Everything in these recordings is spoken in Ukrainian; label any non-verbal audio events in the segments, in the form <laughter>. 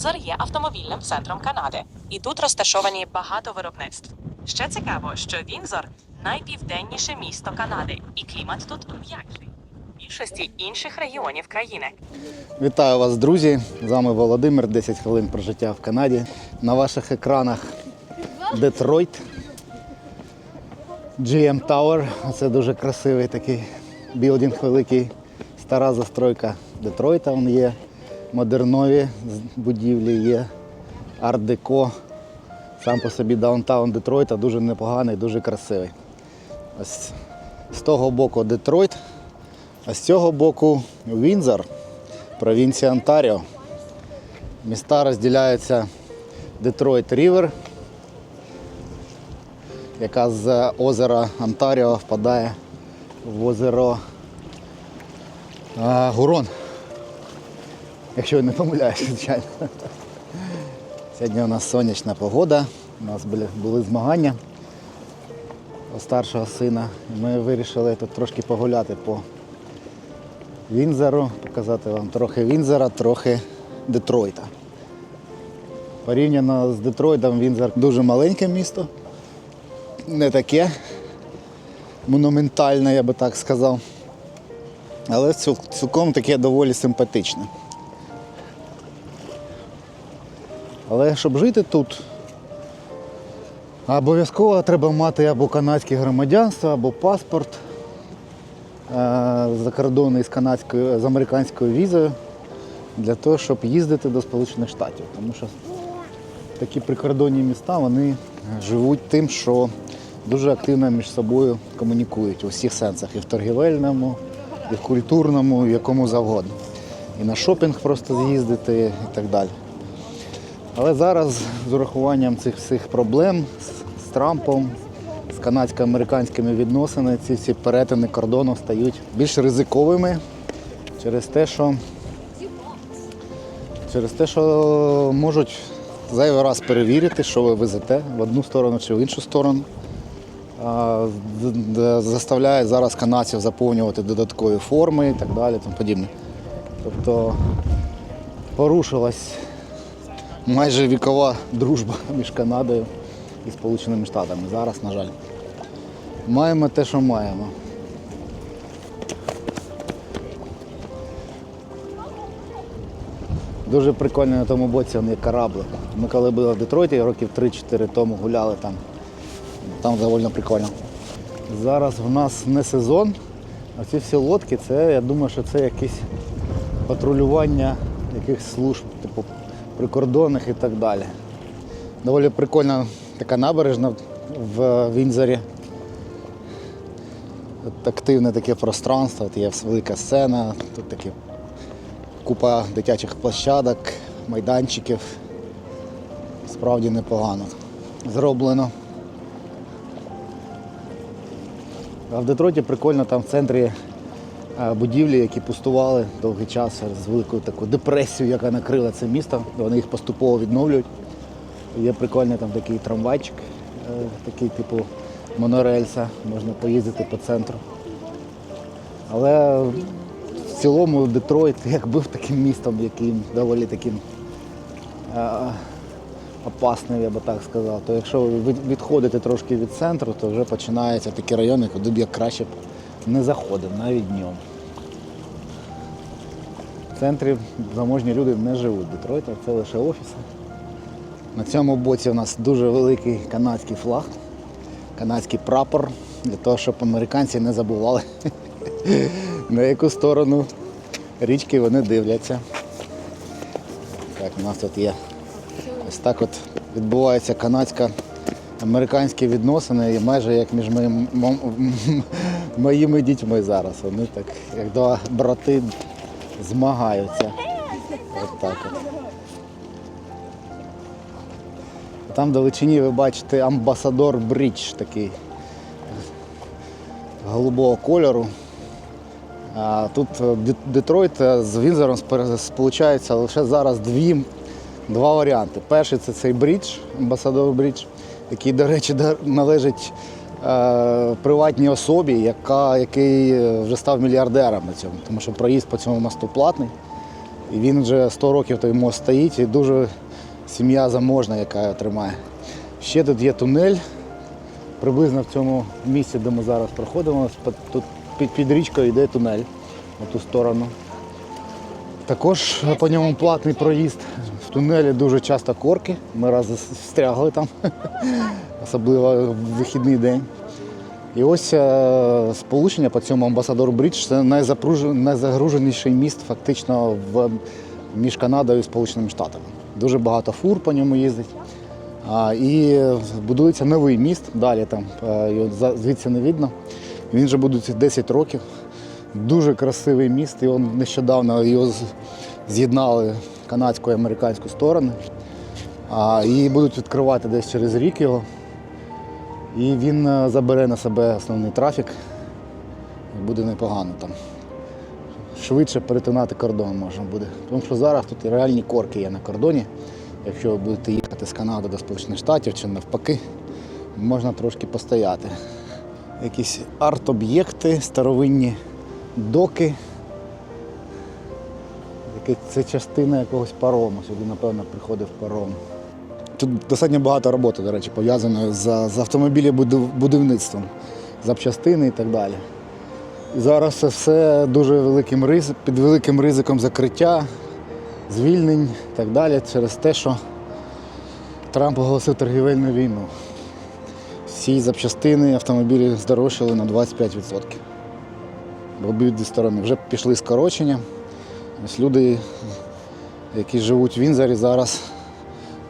Вінзор є автомобільним центром Канади, і тут розташовані багато виробництв. Ще цікаво, що Вінзор найпівденніше місто Канади, і клімат тут м'якший. Більшості інших регіонів країни. Вітаю вас, друзі! З вами Володимир, 10 хвилин про життя в Канаді. На ваших екранах Детройт. GM Tower. Це дуже красивий такий білдинг великий. Стара застройка Детройта. Вон є модернові будівлі, є арт-деко. Сам по собі даунтаун Детройта дуже непоганий, дуже красивий. Ось з того боку Детройт, а з цього боку Вінзор, провінція Онтаріо. Міста розділяються Детройт Рівер, яка з озера Онтаріо впадає в озеро Гурон. Якщо я не помиляюсь, звичайно. Сьогодні у нас сонячна погода, у нас були, змагання у старшого сина. Ми вирішили тут трошки погуляти по Вінзору, показати вам трохи Вінзора, трохи Детройта. Порівняно з Детройтом Вінзор дуже маленьке місто, не таке монументальне, я би так сказав. Але цілком таке доволі симпатичне. Але щоб жити тут, обов'язково треба мати або канадське громадянство, або паспорт е, закордонний з канадською, з американською візою для того, щоб їздити до Сполучених Штатів. Тому що такі прикордонні міста вони живуть тим, що дуже активно між собою комунікують у всіх сенсах, і в торгівельному, і в культурному, і в якому завгодно. І на шопінг просто з'їздити і так далі. Але зараз з урахуванням цих всіх проблем з, з Трампом, з канадсько-американськими відносинами, ці всі перетини кордону стають більш ризиковими через те, що через те, що можуть зайвий раз перевірити, що ви везете в одну сторону чи в іншу сторону. Заставляють зараз канадців заповнювати додаткові форми і так далі, тому подібне. Тобто порушилась майже вікова дружба між Канадою і Сполученими Штатами. Зараз, на жаль, маємо те, що маємо. Дуже прикольно на тому боці вони кораблі. Ми коли були в Детройті, років 3-4 тому гуляли там. Там доволі прикольно. Зараз в нас не сезон, а ці всі лодки, це, я думаю, що це якесь патрулювання якихось служб, прикордонних і так далі. Доволі прикольна така набережна в Вінзорі. От активне таке пространство, от є велика сцена, тут такі купа дитячих площадок, майданчиків. Справді непогано зроблено. А в Детройті прикольно там в центрі будівлі, які пустували довгий час з великою такою депресією, яка накрила це місто. Вони їх поступово відновлюють. Є прикольний там такий трамвайчик, е, такий типу монорельса, можна поїздити по центру. Але в цілому Детройт як був таким містом, яким доволі таким е, опасним, я би так сказав. То якщо ви відходите трошки від центру, то вже починаються такі райони, куди б я краще не заходив, навіть днем. Центрі заможні люди не живуть Детройта, це лише офіси. На цьому боці у нас дуже великий канадський флаг, канадський прапор, для того, щоб американці не забували, <laughs> на яку сторону річки вони дивляться. Так, у нас тут є ось так от відбуваються канадсько-американські відносини, і майже як між моїм, <laughs> моїми дітьми зараз. Вони так, як два брати, змагаються. От так от. Там далечині ви бачите амбасадор Брідж такий голубого кольору. А тут е, Детройт е, з Вінзором спер- сполучаються лише зараз дві, два варіанти. Перший це цей брідж, амбасадор брідж, який, до речі, належить приватній особі, яка, який е, вже став мільярдером на цьому, тому що проїзд по цьому мосту платний. І він вже 100 років той мост стоїть і дуже сім'я заможна, яка його тримає. Ще тут є тунель, приблизно в цьому місці, де ми зараз проходимо. Тут під, річкою йде тунель в ту сторону. Також по ньому платний проїзд. Тунелі дуже часто корки. Ми раз встрягли там, <laughs> особливо в вихідний день. І ось е, сполучення по цьому амбасадор Брідж це найзагруженіший міст фактично в, між Канадою і Сполученими Штатами. Дуже багато фур по ньому їздить. А, і будується новий міст, далі там е, звідси не видно. Він вже буде 10 років. Дуже красивий міст. Його нещодавно його з'єднали канадську і американську сторони. А, і будуть відкривати десь через рік його. І він е, забере на себе основний трафік. І буде непогано там. Швидше перетинати кордон можна буде. Тому що зараз тут реальні корки є на кордоні. Якщо ви будете їхати з Канади до Сполучених Штатів чи навпаки, можна трошки постояти. Якісь арт-об'єкти, старовинні доки. Яке- Це частина якогось парому. Сюди, напевно, приходив паром. Тут достатньо багато роботи, до речі, пов'язаної з, з автомобілебудівництвом, запчастини і так далі. Зараз це все дуже великим риз, під великим ризиком закриття, звільнень і так далі, через те, що Трамп оголосив торгівельну війну. Всі запчастини автомобілі здорожчали на 25%. В обидві сторони вже пішли скорочення. Ось люди, які живуть в Вінзорі, зараз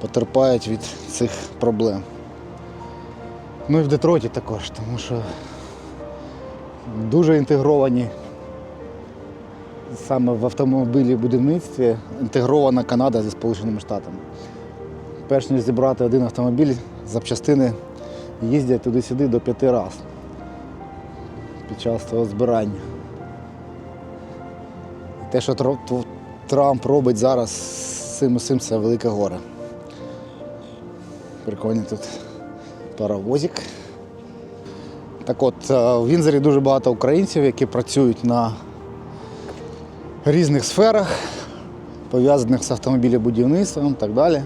потерпають від цих проблем. Ну і в Детройті також, тому що дуже інтегровані саме в автомобілі будівництві інтегрована Канада зі Сполученими Штатами. Перш ніж зібрати один автомобіль, запчастини їздять туди-сюди до п'яти разів під час того збирання. Те, що Трамп робить зараз з цим усім, це велике горе. Прикольний тут паровозик. Так от, е, в Вінзорі дуже багато українців, які працюють на різних сферах, пов'язаних з автомобілебудівництвом і так далі.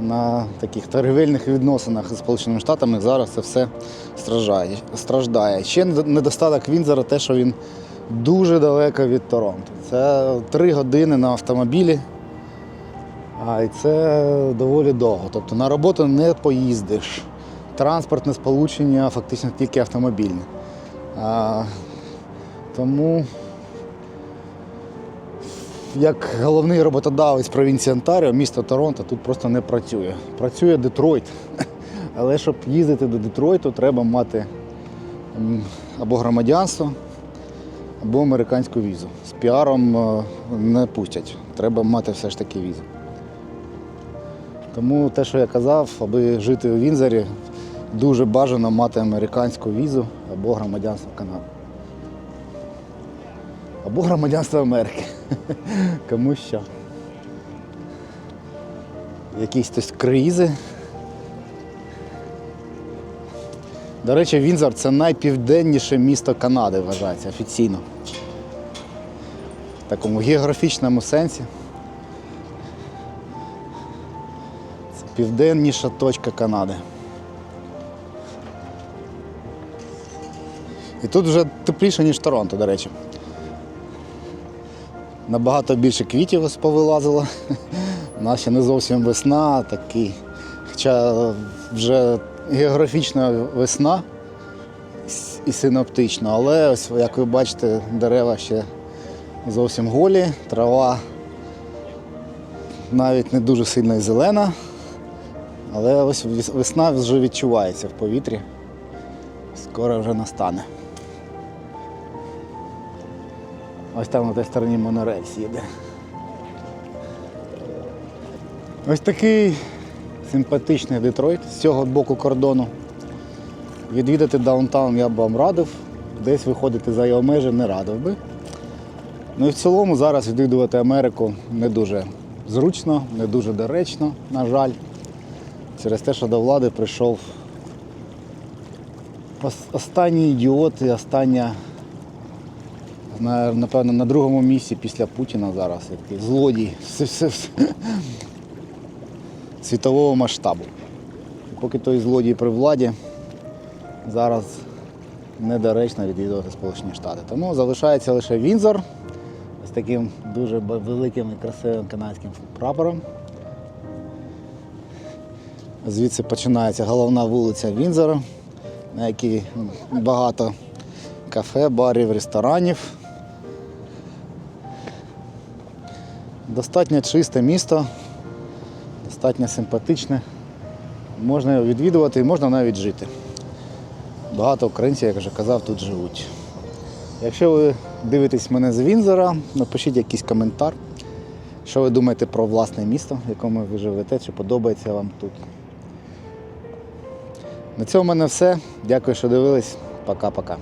На таких торгівельних відносинах з Сполученими Штатами зараз це все страждає. Ще недостаток Вінзора те, що він дуже далеко від Торонто. Це три години на автомобілі. А і це доволі довго. Тобто на роботу не поїздиш. Транспортне сполучення фактично тільки автомобільне. А, тому як головний роботодавець провінції Онтаріо, місто Торонто тут просто не працює. Працює Детройт. <laughs> Але щоб їздити до Детройту, треба мати або громадянство, або американську візу. З піаром е, не пустять. Треба мати все ж таки візу. Тому те, що я казав, аби жити у Вінзорі, дуже бажано мати американську візу або громадянство Канади. Або громадянство Америки. <laughs> Кому що. Якісь тут круїзи. До речі, Вінзор це найпівденніше місто Канади, вважається офіційно. В такому географічному сенсі. Це південніша точка Канади. І тут вже тепліше, ніж Торонто, до речі. Набагато більше квітів повилазило. У нас ще не зовсім весна, такий. Хоча вже географічна весна і синоптична, але ось, як ви бачите, дерева ще зовсім голі, трава навіть не дуже сильно і зелена, але ось весна вже відчувається в повітрі. Скоро вже настане. Ось там на тій стороні монорельс їде. Ось такий симпатичний Детройт з цього боку кордону. Відвідати даунтаун я б вам радив, десь виходити за його межі не радив би. Ну і в цілому зараз відвідувати Америку не дуже зручно, не дуже доречно, на жаль. Через те, що до влади прийшов останній ідіот і остання напевно, на другому місці після Путіна зараз. Я такий злодій. Світового масштабу. Поки той злодій при владі, зараз недоречно відвідувати Сполучені Штати. Тому залишається лише Вінзор з таким дуже великим і красивим канадським прапором. Звідси починається головна вулиця Вінзора, на якій багато кафе, барів, ресторанів. Достатньо чисте місто, достатньо симпатичне. Можна його відвідувати і можна навіть жити. Багато українців, як вже казав, тут живуть. Якщо ви дивитесь мене з Вінзора, напишіть якийсь коментар, що ви думаєте про власне місто, в якому ви живете, чи подобається вам тут. На цьому в мене все. Дякую, що дивились. Пока-пока.